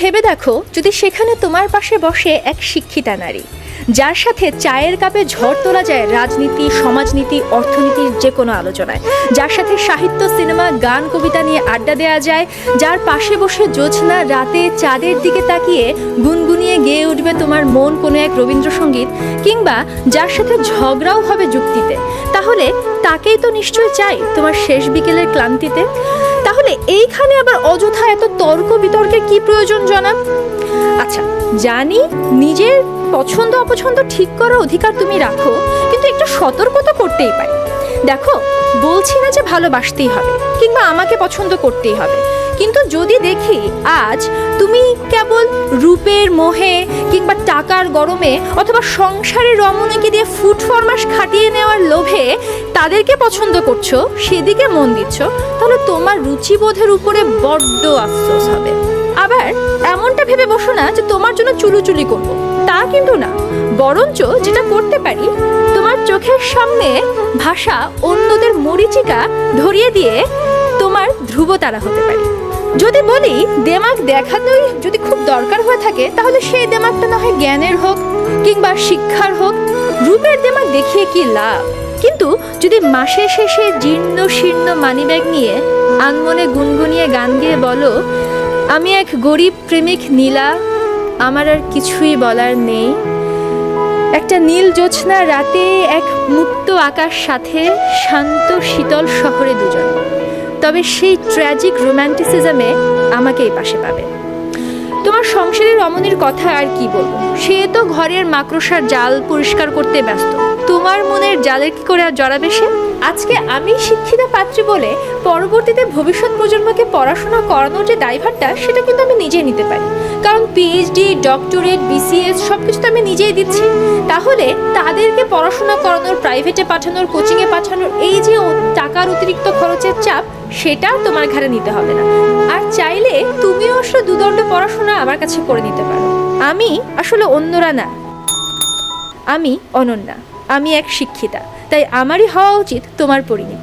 ভেবে দেখো, যদি সেখানে তোমার পাশে বসে এক শিক্ষিতা নারী, যার সাথে চায়ের কাপে ঝড় তোলা যায় রাজনীতি, সমাজনীতি, অর্থনীতির যে কোনো আলোচনায়, যার সাথে সাহিত্য, সিনেমা, গান, কবিতা নিয়ে আড্ডা দেওয়া যায়, যার পাশে বসে জোছনা রাতে চাঁদের দিকে তাকিয়ে গুনগুনিয়ে গেয়ে উঠবে তোমার মন কোনো এক রবীন্দ্রসঙ্গীত, কিংবা যার সাথে ঝগড়াও হবে যুক্তিতে, তাহলে তাকেই তো নিশ্চয়ই চাই তোমার শেষ বিকেলের ক্লান্তিতে? তাহলে এইখানে আবার অযথা এত তর্ক বিতর্কের কি প্রয়োজন, জানাব? আচ্ছা জানি নিজের পছন্দ অপছন্দ ঠিক করার অধিকার তুমি রাখো, কিন্তু একটু সতর্কতা করতেই পারি। দেখো, বলছি না যে ভালোবাসতেই হবে, কিংবা আমাকে পছন্দ করতেই হবে। কিন্তু যদি দেখি আজ তুমি কেবল রূপের মোহে কিংবা টাকার গরমে অথবা সংসারের রমণীকে দিয়ে ফুট ফরমাস খাটিয়ে নেওয়ার লোভে তাদেরকে পছন্দ করছ, সেদিকে মন দিচ্ছ, তাহলে তোমার রুচিবোধের উপরে বড্ড আফসোস হবে। আবার এমনটা ভেবে বসো না যে তোমার জন্য চুলুচুলি করব। তা কিন্তু না। বরঞ্চ যেটা করতে পারি, তোমার চোখের সামনে ভাষা অন্যদের মরিচিকা ধরিয়ে দিয়ে তোমার ধ্রুবতারা হতে পারি। যদি বলি, দেমাগ দেখানোই যদি খুব দরকার হয়ে থাকে, তাহলে সেই দেমাগটা না হয় জ্ঞানের হোক কিংবা শিক্ষার হোক, রূপের দেমাগ দেখিয়ে কি লাভ? কিন্তু যদি মাসের শেষে জীর্ণ শীর্ণ মানিব্যাগ নিয়ে আনমনে গুনগুনিয়ে গান গেয়ে বলো, আমি এক গরিব প্রেমিক নীলা, আমার আর কিছুই বলার নেই। একটা নীল জ্যোৎস্না রাতে এক মুক্ত আকাশ সাথে শান্ত শীতল শহরে দুজন। তবে সেই ট্র্যাজিক রোম্যান্টিসিজমে আমাকেই পাশে পাবে। তোমার সংসারের রমণীর কথা আর কি বলব? সে তো ঘরের মাকড়সার জাল পরিষ্কার করতে ব্যস্ত। তোমার মনের জালের কি করে জড়াবে সে? আজকে আমি শিক্ষিতা পাত্রী বলে পরবর্তীতে ভবিষ্যৎ প্রজন্মকে পড়াশোনা করানোর যে দায়ভারটা, সেটা কিন্তু আমি নিজেই নিতে পারি। কারণ পিএইচডি ডক্টরেট বিসিএস সব কিছু তো আমি নিজেই দিচ্ছি। তাহলে তাদেরকে পড়াশোনা করানোর প্রাইভেটে পাঠানোর কোচিংয়ে পাঠানোর, এই যে টাকার অতিরিক্ত খরচের চাপ সেটা তোমার ঘাড়ে নিতে হবে না। আর চাইলে তুমিও অবশ্য দুদণ্ড পড়াশোনা আমার কাছে করে নিতে পারো। আমি আসলে অন্যরা না। আমি অনন্যা। আমি এক শিক্ষিতা। তাই আমারই হওয়া উচিত তোমার পরিণীতা।